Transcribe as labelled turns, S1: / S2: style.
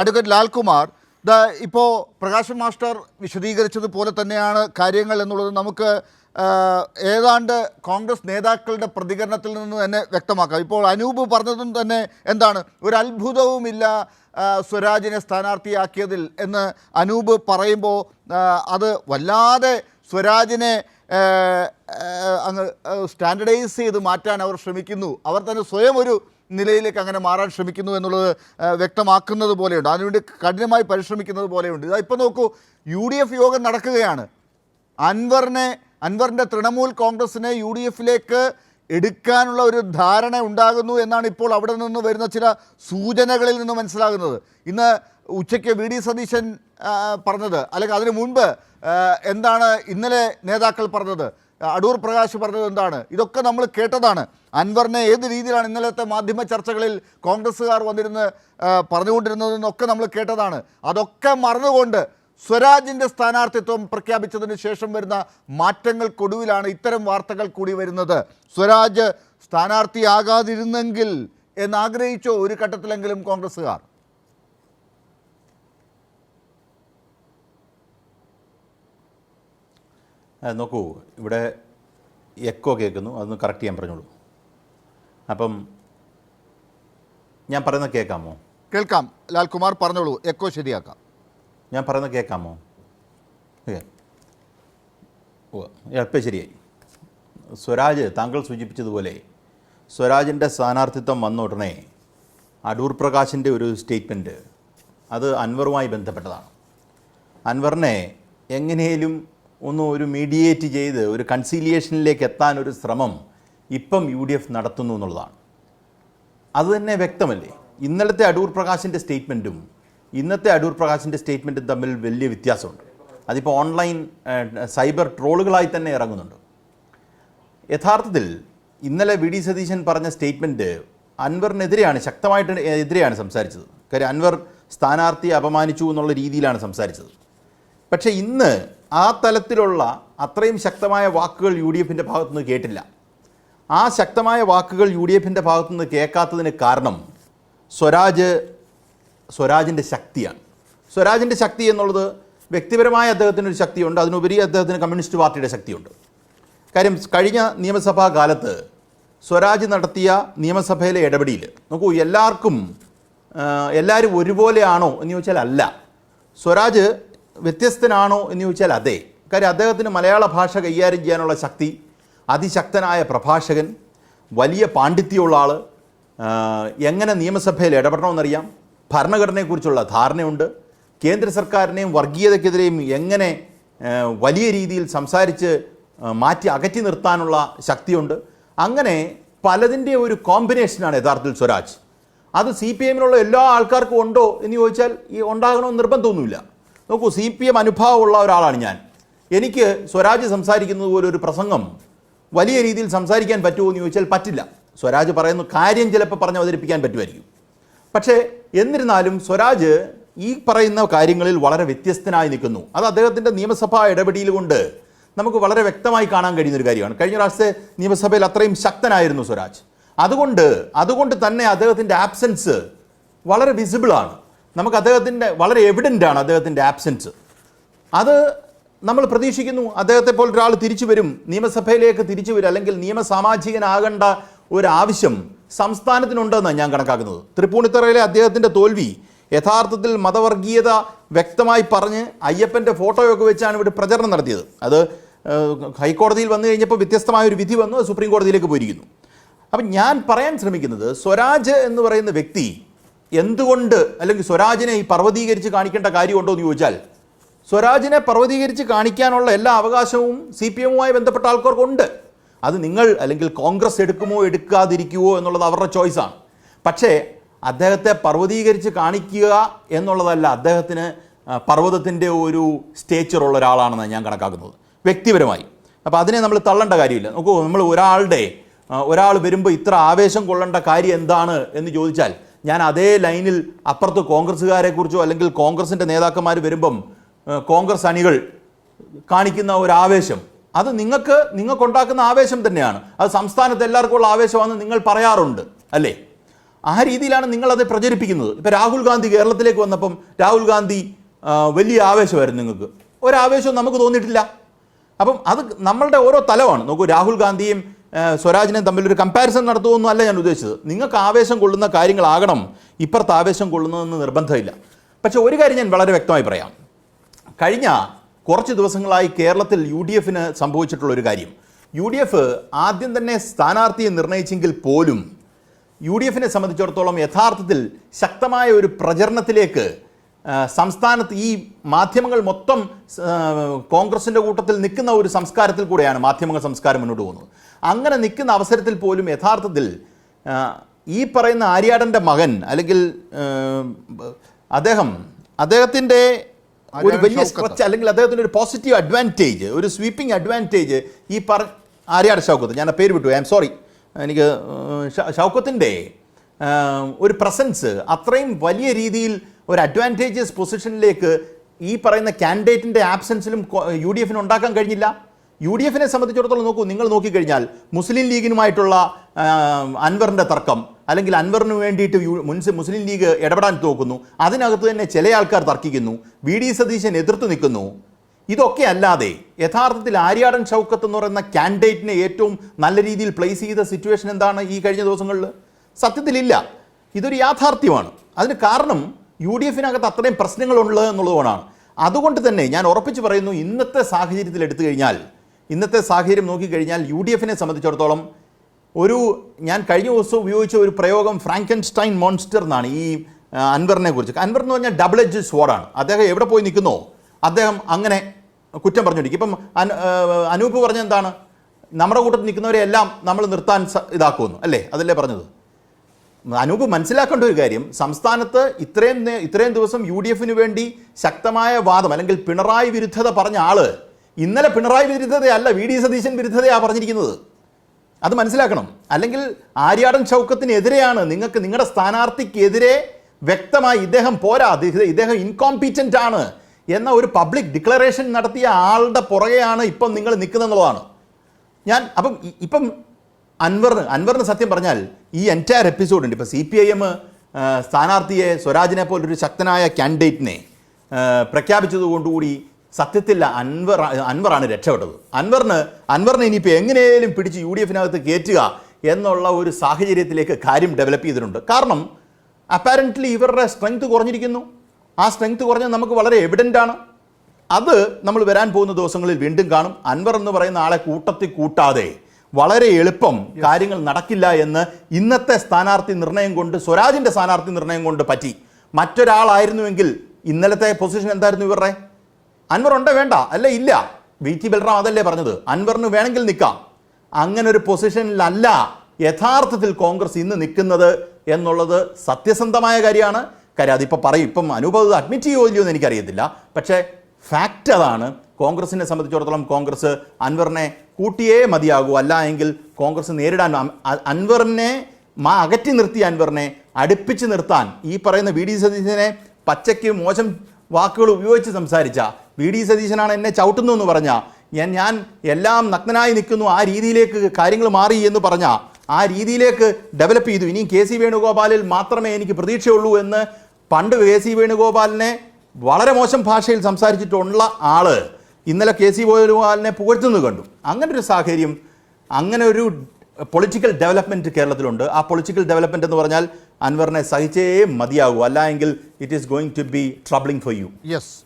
S1: Advocate Lalkumar the ഇപ്പോൾ Prakashan master വിശദീകരിച്ചതുപോലെ തന്നെയാണ് കാര്യങ്ങൾ എന്നുള്ളത് നമുക്ക് ഏതാണ്ട് കോൺഗ്രസ് നേതാക്കളുടെ പ്രതികരണത്തിൽ നിന്ന് തന്നെ വ്യക്തമാക്കാം. ഇപ്പോൾ അനൂപ് പറഞ്ഞതും തന്നെ എന്താണ് ഒരു അത്ഭുതവുമില്ല സ്വരാജിനെ സ്ഥാനാർത്ഥിയാക്കിയതിൽ എന്ന് അനൂപ് പറയുമ്പോൾ അത് വല്ലാതെ സ്വരാജിനെ അങ്ങ് സ്റ്റാൻഡർഡൈസ് ചെയ്ത് മാറ്റാൻ അവർ ശ്രമിക്കുന്നു. അവർ തന്നെ സ്വയം ഒരു നിലയിലേക്ക് അങ്ങനെ മാറാൻ ശ്രമിക്കുന്നു എന്നുള്ളത് വ്യക്തമാക്കുന്നത് പോലെയുണ്ട്. അതിനുവേണ്ടി കഠിനമായി പരിശ്രമിക്കുന്നത് പോലെയുണ്ട്. ഇതാ നോക്കൂ യു ഡി എഫ് യോഗം നടക്കുകയാണ്. അൻവറിനെ അൻവറിന്റെ തൃണമൂൽ കോൺഗ്രസിനെ യു ഡി എഫിലേക്ക് എടുക്കാനുള്ള ഒരു ധാരണ ഉണ്ടാകുന്നു എന്നാണ് ഇപ്പോൾ അവിടെ നിന്ന് വരുന്ന ചില സൂചനകളിൽ നിന്ന് മനസ്സിലാകുന്നത്. ഇന്ന് ഉച്ചയ്ക്ക് വി ഡി സതീശൻ പറഞ്ഞത് അല്ലെങ്കിൽ അതിനു മുൻപ് എന്താണ് ഇന്നലെ നേതാക്കൾ പറഞ്ഞത് അടൂർ പ്രകാശ് പറഞ്ഞത് എന്താണ് ഇതൊക്കെ നമ്മൾ കേട്ടതാണ്. അൻവറിനെ ഏത് രീതിയിലാണ് ഇന്നലത്തെ മാധ്യമ ചർച്ചകളിൽ കോൺഗ്രസ്സുകാർ വന്നിരുന്ന് പറഞ്ഞുകൊണ്ടിരുന്നതെന്നൊക്കെ നമ്മൾ കേട്ടതാണ്. അതൊക്കെ മറന്നുകൊണ്ട് സ്വരാജിന്റെ സ്ഥാനാർത്ഥിത്വം പ്രഖ്യാപിച്ചതിന് ശേഷം വരുന്ന മാറ്റങ്ങൾക്കൊടുവിലാണ് ഇത്തരം വാർത്തകൾ കൂടി വരുന്നത്. സ്വരാജ് സ്ഥാനാർത്ഥിയാകാതിരുന്നെങ്കിൽ എന്നാഗ്രഹിച്ചോ ഒരു ഘട്ടത്തിലെങ്കിലും കോൺഗ്രസ്സുകാർ?
S2: നോക്കൂ ഇവിടെ എക്കോ കേൾക്കുന്നു. അതൊന്ന് കറക്റ്റ് ചെയ്യാൻ പറഞ്ഞോളൂ. അപ്പം ഞാൻ പറയുന്നത് കേൾക്കാമോ?
S1: കേൾക്കാം. ലാൽകുമാർ പറഞ്ഞോളൂ. എക്കോ ശരിയാക്കാം.
S2: ഞാൻ പറയുന്നത് കേൾക്കാമോ? എളുപ്പം ശരിയായി. സ്വരാജ് താങ്കൾ സൂചിപ്പിച്ചതുപോലെ സ്വരാജിന്റെ സ്ഥാനാർത്ഥിത്വം വന്ന ഉടനെ അടൂർ പ്രകാശിന്റെ ഒരു സ്റ്റേറ്റ്മെന്റ് അത് അൻവറുമായി ബന്ധപ്പെട്ടതാണ്. അൻവറിനെ എങ്ങനെയും ഒന്ന് ഒരു മീഡിയേറ്റ് ചെയ്ത് ഒരു കൺസീലിയേഷനിലേക്ക് എത്താൻ ഒരു ശ്രമം ഇപ്പം യു ഡി എഫ് നടത്തുന്നു എന്നുള്ളതാണ്. അത് തന്നെ വ്യക്തമല്ലേ? ഇന്നലത്തെ അടൂർ പ്രകാശിന്റെ സ്റ്റേറ്റ്മെന്റും ഇന്നത്തെ അടൂർ പ്രകാശിന്റെ സ്റ്റേറ്റ്മെന്റും തമ്മിൽ വലിയ വ്യത്യാസമുണ്ട്. അതിപ്പോൾ ഓൺലൈൻ സൈബർ ട്രോളുകളായി തന്നെ ഇറങ്ങുന്നുണ്ട്. യഥാർത്ഥത്തിൽ ഇന്നലെ വി ഡി സതീശൻ പറഞ്ഞ സ്റ്റേറ്റ്മെന്റ് അൻവറിനെതിരെയാണ് ശക്തമായിട്ട് എതിരെയാണ് സംസാരിച്ചത്. കാര്യം അൻവർ സ്ഥാനാർത്ഥിയെ അപമാനിച്ചു എന്നുള്ള രീതിയിലാണ് സംസാരിച്ചത്. പക്ഷേ ഇന്ന് ആ തലത്തിലുള്ള അത്രയും ശക്തമായ വാക്കുകൾ യു ഡി എഫിന്റെ ഭാഗത്തുനിന്ന് കേട്ടില്ല. ആ ശക്തമായ വാക്കുകൾ യു ഡി എഫിന്റെ ഭാഗത്തുനിന്ന് കേൾക്കാത്തതിന് കാരണം സ്വരാജ് സ്വരാജിന്റെ ശക്തിയാണ്. സ്വരാജിന്റെ ശക്തി എന്നുള്ളത് വ്യക്തിപരമായ അദ്ദേഹത്തിനൊരു ശക്തിയുണ്ട് അതിനുപരി അദ്ദേഹത്തിന് കമ്മ്യൂണിസ്റ്റ് പാർട്ടിയുടെ ശക്തിയുണ്ട്. കാര്യം കഴിഞ്ഞ നിയമസഭാ കാലത്ത് സ്വരാജ് നടത്തിയ നിയമസഭയിലെ ഇടപെടിയിൽ നോക്കൂ എല്ലാവർക്കും എല്ലാവരും ഒരുപോലെയാണോ എന്ന് ചോദിച്ചാൽ അല്ല. സ്വരാജ് വ്യത്യസ്തനാണോ എന്ന് ചോദിച്ചാൽ അതെ. കാര്യം അദ്ദേഹത്തിന് മലയാള ഭാഷ കൈകാര്യം ചെയ്യാനുള്ള ശക്തി അതിശക്തനായ പ്രഭാഷകൻ വലിയ പാണ്ഡിത്യമുള്ള ആൾ എങ്ങനെ നിയമസഭയിൽ ഇടപെടണമെന്നറിയാം? ഭരണഘടനയെക്കുറിച്ചുള്ള ധാരണയുണ്ട്. കേന്ദ്ര സർക്കാരിനെയും വർഗീയതയ്ക്കെതിരെയും എങ്ങനെ വലിയ രീതിയിൽ സംസാരിച്ച് മാറ്റി അകറ്റി നിർത്താനുള്ള ശക്തിയുണ്ട്. അങ്ങനെ പലതിന്റെ ഒരു കോമ്പിനേഷനാണ് യഥാർത്ഥത്തിൽ സ്വരാജ്. അത് സി പി എമ്മിലുള്ള എല്ലാ ആൾക്കാർക്കും ഉണ്ടോ എന്ന് ചോദിച്ചാൽ ഈ ഉണ്ടാകണമെന്ന് നിർബന്ധമൊന്നുമില്ല. നോക്കൂ സി പി എം അനുഭാവമുള്ള ഒരാളാണ് ഞാൻ. എനിക്ക് സ്വരാജ് സംസാരിക്കുന്നത് പോലെ ഒരു പ്രസംഗം വലിയ രീതിയിൽ സംസാരിക്കാൻ പറ്റുമോ എന്ന് ചോദിച്ചാൽ പറ്റില്ല. സ്വരാജ് പറയുന്ന കാര്യം ചിലപ്പോൾ പറഞ്ഞ് അവതരിപ്പിക്കാൻ പറ്റുമായിരിക്കും. പക്ഷേ എന്നിരുന്നാലും സ്വരാജ് ഈ പറയുന്ന കാര്യങ്ങളിൽ വളരെ വ്യത്യസ്തനായി നിൽക്കുന്നു. അത് അദ്ദേഹത്തിന്റെ നിയമസഭാ ഇടപെടിയിൽ കൊണ്ട് നമുക്ക് വളരെ വ്യക്തമായി കാണാൻ കഴിയുന്ന ഒരു കാര്യമാണ്. കഴിഞ്ഞ പ്രാവശ്യത്തെ നിയമസഭയിൽ അത്രയും ശക്തനായിരുന്നു സ്വരാജ്. അതുകൊണ്ട് അതുകൊണ്ട് തന്നെ അദ്ദേഹത്തിന്റെ ആബ്സെൻസ് വളരെ വിസിബിളാണ് നമുക്ക് അദ്ദേഹത്തിന്റെ വളരെ എവിഡന്റ് ആണ് അദ്ദേഹത്തിന്റെ ആബ്സെൻസ് അത് നമ്മൾ പ്രതീക്ഷിക്കുന്നു. അദ്ദേഹത്തെ പോലെ ഒരാൾ തിരിച്ചു വരും. നിയമസഭയിലേക്ക് തിരിച്ചു വരും. അല്ലെങ്കിൽ നിയമസാമാജികനാകേണ്ട ഒരാവശ്യം സംസ്ഥാനത്തിനുണ്ടെന്നാണ് ഞാൻ കണക്കാക്കുന്നത്. തൃപ്പൂണിത്തറയിലെ അദ്ദേഹത്തിന്റെ തോൽവി യഥാർത്ഥത്തിൽ മതവർഗീയത വ്യക്തമായി പറഞ്ഞ് അയ്യപ്പന്റെ ഫോട്ടോയൊക്കെ വെച്ചാണ് ഇവിടെ പ്രചരണം നടത്തിയത്. അത് ഹൈക്കോടതിയിൽ വന്നു കഴിഞ്ഞപ്പോൾ വ്യത്യസ്തമായ ഒരു വിധി വന്നു അത് സുപ്രീം കോടതിയിലേക്ക് പോയിരിക്കുന്നു. അപ്പം ഞാൻ പറയാൻ ശ്രമിക്കുന്നത് സ്വരാജ് എന്ന് പറയുന്ന വ്യക്തി എന്തുകൊണ്ട് അല്ലെങ്കിൽ സ്വരാജിനെ ഈ പർവതീകരിച്ച് കാണിക്കേണ്ട കാര്യമുണ്ടോ എന്ന് ചോദിച്ചാൽ സ്വരാജിനെ പർവതീകരിച്ച് കാണിക്കാനുള്ള എല്ലാ അവകാശവും സി പി എമ്മുമായി ബന്ധപ്പെട്ട ആൾക്കാർക്കുണ്ട്. അത് നിങ്ങൾ അല്ലെങ്കിൽ കോൺഗ്രസ് എടുക്കുമോ എടുക്കാതിരിക്കുമോ എന്നുള്ളത് അവരുടെ ചോയ്സാണ് പക്ഷേ അദ്ദേഹത്തെ പർവതീകരിച്ച് കാണിക്കുക എന്നുള്ളതല്ല അദ്ദേഹത്തിന് പർവതത്തിന്റെ ഒരു സ്റ്റേച്ചറുള്ള ഒരാളാണെന്ന് ഞാൻ കണക്കാക്കുന്നത്. വ്യക്തിപരമായി. അപ്പോൾ അതിനെ നമ്മൾ തള്ളേണ്ട കാര്യമില്ല. നോക്കൂ നമ്മൾ ഒരാളുടെ ഒരാൾ വരുമ്പോൾ ഇത്ര ആവേശം കൊള്ളേണ്ട കാര്യം എന്താണ് എന്ന് ചോദിച്ചാൽ ഞാൻ അതേ ലൈനിൽ അപ്പുറത്ത് കോൺഗ്രസ്സുകാരെക്കുറിച്ചോ അല്ലെങ്കിൽ കോൺഗ്രസിന്റെ നേതാക്കന്മാർ വരുമ്പം കോൺഗ്രസ് അണികൾ കാണിക്കുന്ന ഒരു ആവേശം അത് നിങ്ങൾക്ക് നിങ്ങൾക്കുണ്ടാക്കുന്ന ആവേശം തന്നെയാണ്. അത് സംസ്ഥാനത്ത് എല്ലാവർക്കും ഉള്ള ആവേശമാണെന്ന് നിങ്ങൾ പറയാറുണ്ട് അല്ലേ? ആ രീതിയിലാണ് നിങ്ങളത് പ്രചരിപ്പിക്കുന്നത്. ഇപ്പം രാഹുൽ ഗാന്ധി കേരളത്തിലേക്ക് വന്നപ്പം രാഹുൽ ഗാന്ധി വലിയ ആവേശമായിരുന്നു നിങ്ങൾക്ക്. ഒരാവേശവും നമുക്ക് തോന്നിയിട്ടില്ല. അപ്പം അത് നമ്മളുടെ ഓരോ തലമാണ്. നോക്കൂ രാഹുൽ ഗാന്ധിയും സ്വരാജിനെ തമ്മിലൊരു കമ്പാരിസൺ നടത്തുമെന്നും അല്ല ഞാൻ ഉദ്ദേശിച്ചത്. നിങ്ങൾക്ക് ആവേശം കൊള്ളുന്ന കാര്യങ്ങളാകണം. ഇപ്പുറത്ത് ആവേശം കൊള്ളുന്നതെന്ന് നിർബന്ധമില്ല. പക്ഷേ ഒരു കാര്യം ഞാൻ വളരെ വ്യക്തമായി പറയാം. കഴിഞ്ഞ കുറച്ച് ദിവസങ്ങളായി കേരളത്തിൽ യു ഡി എഫിന് സംഭവിച്ചിട്ടുള്ള ഒരു കാര്യം. യു ഡി എഫ് ആദ്യം തന്നെ സ്ഥാനാർത്ഥിയെ നിർണയിച്ചെങ്കിൽ പോലും യു ഡി എഫിനെ സംബന്ധിച്ചിടത്തോളം യഥാർത്ഥത്തിൽ ശക്തമായ ഒരു പ്രചരണത്തിലേക്ക് സംസ്ഥാനത്ത് ഈ മാധ്യമങ്ങൾ മൊത്തം കോൺഗ്രസിന്റെ കൂട്ടത്തിൽ നിൽക്കുന്ന ഒരു സംസ്കാരത്തിൽ കൂടെയാണ് മാധ്യമങ്ങൾ സംസ്കാരം മുന്നോട്ട് പോകുന്നത്. അങ്ങനെ നിൽക്കുന്ന അവസരത്തിൽ പോലും യഥാർത്ഥത്തിൽ ഈ പറയുന്ന ആര്യാടന്റെ മകൻ അല്ലെങ്കിൽ അദ്ദേഹം അദ്ദേഹത്തിന്റെ ഒരു വലിയ സ്ട്രെച്ച് അല്ലെങ്കിൽ അദ്ദേഹത്തിന് ഒരു പോസിറ്റീവ് അഡ്വാന്റേജ് ഒരു സ്വീപ്പിംഗ് അഡ്വാന്റേജ് ഈ പറ ആര്യാട് ഷൗക്കത്ത്. ഞാൻ പേര് വിട്ടു. ഐ എം സോറി എനിക്ക് ഷൗക്കത്തിന്റെ ഒരു പ്രസൻസ് അത്രയും വലിയ രീതിയിൽ ഒരു അഡ്വാന്റേജസ് പൊസിഷനിലേക്ക് ഈ പറയുന്ന കാൻഡിഡേറ്റിന്റെ ആബ്സെൻസിലും യു ഡി എഫിന് ഉണ്ടാക്കാൻ കഴിഞ്ഞില്ല. യു ഡി എഫിനെ സംബന്ധിച്ചിടത്തോളം നോക്കൂ. നിങ്ങൾ നോക്കിക്കഴിഞ്ഞാൽ മുസ്ലിം ലീഗിനുമായിട്ടുള്ള അൻവറിന്റെ തർക്കം അല്ലെങ്കിൽ അൻവറിന് വേണ്ടിയിട്ട് മുൻസ് മുസ്ലിം ലീഗ് ഇടപെടാൻ തോക്കുന്നു. അതിനകത്ത് തന്നെ ചില ആൾക്കാർ തർക്കിക്കുന്നു. വി. ഡി. സതീശൻ എതിർത്ത് നിൽക്കുന്നു. ഇതൊക്കെ അല്ലാതെ യഥാർത്ഥത്തിൽ ആര്യാടൻ ഷൗക്കത്ത് എന്ന് പറയുന്ന കാൻഡിഡേറ്റിനെ ഏറ്റവും നല്ല രീതിയിൽ പ്ലേസ് ചെയ്ത സിറ്റുവേഷൻ എന്താണ് ഈ കഴിഞ്ഞ ദിവസങ്ങളിൽ? സത്യത്തിലില്ല ഇതൊരു യാഥാർത്ഥ്യമാണ്. അതിന് കാരണം യു ഡി എഫിനകത്ത് അത്രയും പ്രശ്നങ്ങളുള്ളത് എന്നുള്ളതുകൊണ്ടാണ്. അതുകൊണ്ട് തന്നെ ഞാൻ ഉറപ്പിച്ച് പറയുന്നു ഇന്നത്തെ സാഹചര്യത്തിൽ എടുത്തു കഴിഞ്ഞാൽ ഇന്നത്തെ സാഹചര്യം നോക്കിക്കഴിഞ്ഞാൽ യു ഡി എഫിനെ സംബന്ധിച്ചിടത്തോളം ഒരു ഞാൻ കഴിഞ്ഞ ദിവസം ഉപയോഗിച്ച ഒരു പ്രയോഗം ഫ്രാങ്കൻസ്റ്റൈൻ മോൺസ്റ്റർ എന്നാണ് ഈ അൻവറിനെ കുറിച്ച്. അൻവർ എന്ന് പറഞ്ഞാൽ ഡബിൾ എഡ്ജ് സ്വാഡാണ് അദ്ദേഹം എവിടെ പോയി നിൽക്കുന്നോ? അദ്ദേഹം അങ്ങനെ കുറ്റം പറഞ്ഞുകൊണ്ടിരിക്കും. ഇപ്പം അനൂപ് പറഞ്ഞ എന്താണ്? നമ്മുടെ കൂട്ടത്തിൽ നിൽക്കുന്നവരെ എല്ലാം നമ്മൾ നിർത്താൻ ഇതാക്കുമെന്ന്. അല്ലേ? അതല്ലേ പറഞ്ഞത്? അനൂപ് മനസ്സിലാക്കേണ്ട ഒരു കാര്യം. സംസ്ഥാനത്ത് ഇത്രയും ഇത്രയും ദിവസം യു ഡി എഫിന് വേണ്ടി ശക്തമായ വാദം അല്ലെങ്കിൽ പിണറായി വിരുദ്ധത പറഞ്ഞ ആൾ ഇന്നലെ പിണറായി വിരുദ്ധതയല്ല വി ഡി സതീശൻ വിരുദ്ധതയാണ് പറഞ്ഞിരിക്കുന്നത്. അത് മനസ്സിലാക്കണം. അല്ലെങ്കിൽ ആര്യാടൻ ചൗക്കത്തിനെതിരെയാണ് നിങ്ങൾക്ക് നിങ്ങളുടെ സ്ഥാനാർത്ഥിക്കെതിരെ വ്യക്തമായി ഇദ്ദേഹം പോരാ ഇദ്ദേഹം- ഇൻകോംപീറ്റന്റ് ആണ് എന്ന ഒരു പബ്ലിക് ഡിക്ലറേഷൻ നടത്തിയ ആളുടെ പുറകെയാണ് ഇപ്പം നിങ്ങൾ നിൽക്കുന്നതെന്നുള്ളതാണ് ഞാൻ അപ്പം ഇപ്പം അൻവറിന് അൻവറിന് സത്യം പറഞ്ഞാൽ ഈ എന്റയർ എപ്പിസോഡ് ഉണ്ട്. ഇപ്പോൾ സി പി ഐ എം സ്ഥാനാർത്ഥിയെ സ്വരാജിനെ പോലൊരു ശക്തനായ കാൻഡിഡേറ്റിനെ പ്രഖ്യാപിച്ചതുകൊണ്ടുകൂടി സത്യത്തിൽ അൻവർ അൻവറാണ് രക്ഷപ്പെട്ടത്. അൻവറിന് അൻവറിനെ ഇനിയിപ്പോൾ എങ്ങനെയും പിടിച്ച് യു ഡി എഫിനകത്ത് കയറ്റുക എന്നുള്ള ഒരു സാഹചര്യത്തിലേക്ക് കാര്യം ഡെവലപ്പ് ചെയ്തിട്ടുണ്ട്. കാരണം അപ്പാരന്റ്ലി ഇവരുടെ സ്ട്രെങ്ത് കുറഞ്ഞിരിക്കുന്നു. ആ സ്ട്രെങ്ത് കുറഞ്ഞത് നമുക്ക് വളരെ എവിഡന്റ് ആണ്. അത് നമ്മൾ വരാൻ പോകുന്ന ദിവസങ്ങളിൽ വീണ്ടും കാണും. അൻവർ എന്ന് പറയുന്ന ആളെ കൂട്ടത്തിൽ കൂട്ടാതെ വളരെ എളുപ്പം കാര്യങ്ങൾ നടക്കില്ല എന്ന് ഇന്നത്തെ സ്ഥാനാർത്ഥി നിർണയം കൊണ്ട് സ്വരാജിന്റെ സ്ഥാനാർത്ഥി നിർണയം കൊണ്ട് പറ്റി. മറ്റൊരാളായിരുന്നുവെങ്കിൽ ഇന്നലത്തെ പൊസിഷൻ എന്തായിരുന്നു ഇവരുടെ? അൻവർ ഉണ്ടേ വേണ്ട. അല്ലേ ഇല്ല. വി ടി ബൽറാം അതല്ലേ പറഞ്ഞത്? അൻവറിന് വേണമെങ്കിൽ നിൽക്കാം. അങ്ങനെ ഒരു പൊസിഷനിലല്ല യഥാർത്ഥത്തിൽ കോൺഗ്രസ് ഇന്ന് നിൽക്കുന്നത് എന്നുള്ളത് സത്യസന്ധമായ കാര്യമാണ്. കാര്യം അതിപ്പോൾ പറയും. ഇപ്പം അനുഭവം അഡ്മിറ്റ് ചെയ്യുമോ ഇല്ലയോ എന്ന് എനിക്കറിയത്തില്ല. പക്ഷേ ഫാക്റ്റ് അതാണ്. കോൺഗ്രസിനെ സംബന്ധിച്ചിടത്തോളം കോൺഗ്രസ് അൻവറിനെ കൂട്ടിയേ മതിയാകൂ. അല്ല എങ്കിൽ കോൺഗ്രസ് നേരിടാൻ അൻവറിനെ മാ അകറ്റി നിർത്തിയ അൻവറിനെ അടുപ്പിച്ച് നിർത്താൻ ഈ പറയുന്ന വി ഡി സതീശനെ പച്ചയ്ക്ക് മോശം വാക്കുകൾ ഉപയോഗിച്ച് സംസാരിച്ച വി ഡി സതീശനാണ് എന്നെ ചവിട്ടുന്നു എന്ന് പറഞ്ഞ ഞാൻ ഞാൻ എല്ലാം നഗ്നനായി നിൽക്കുന്നു ആ രീതിയിലേക്ക് കാര്യങ്ങൾ മാറി എന്ന് പറഞ്ഞ ആ രീതിയിലേക്ക് ഡെവലപ്പ് ചെയ്തു. ഇനിയും കെ സി വേണുഗോപാലിൽ മാത്രമേ എനിക്ക് പ്രതീക്ഷയുള്ളൂ എന്ന് പണ്ട് കെ സി വേണുഗോപാലിനെ വളരെ മോശം ഭാഷയിൽ സംസാരിച്ചിട്ടുള്ള ആൾ ഇന്നലെ കെ സി വേണുഗോപാലിനെ പുകഴ്ത്തുന്നത് കണ്ടു. അങ്ങനെ ഒരു സാഹചര്യം അങ്ങനെ ഒരു പൊളിറ്റിക്കൽ ഡെവലപ്മെന്റ് കേരളത്തിലുണ്ട്. ആ പൊളിറ്റിക്കൽ ഡെവലപ്മെന്റ് എന്ന് പറഞ്ഞാൽ അൻവറിനെ സഹിച്ചേ മതിയാകൂ. അല്ല എങ്കിൽ it is going to be troubling for you
S1: yes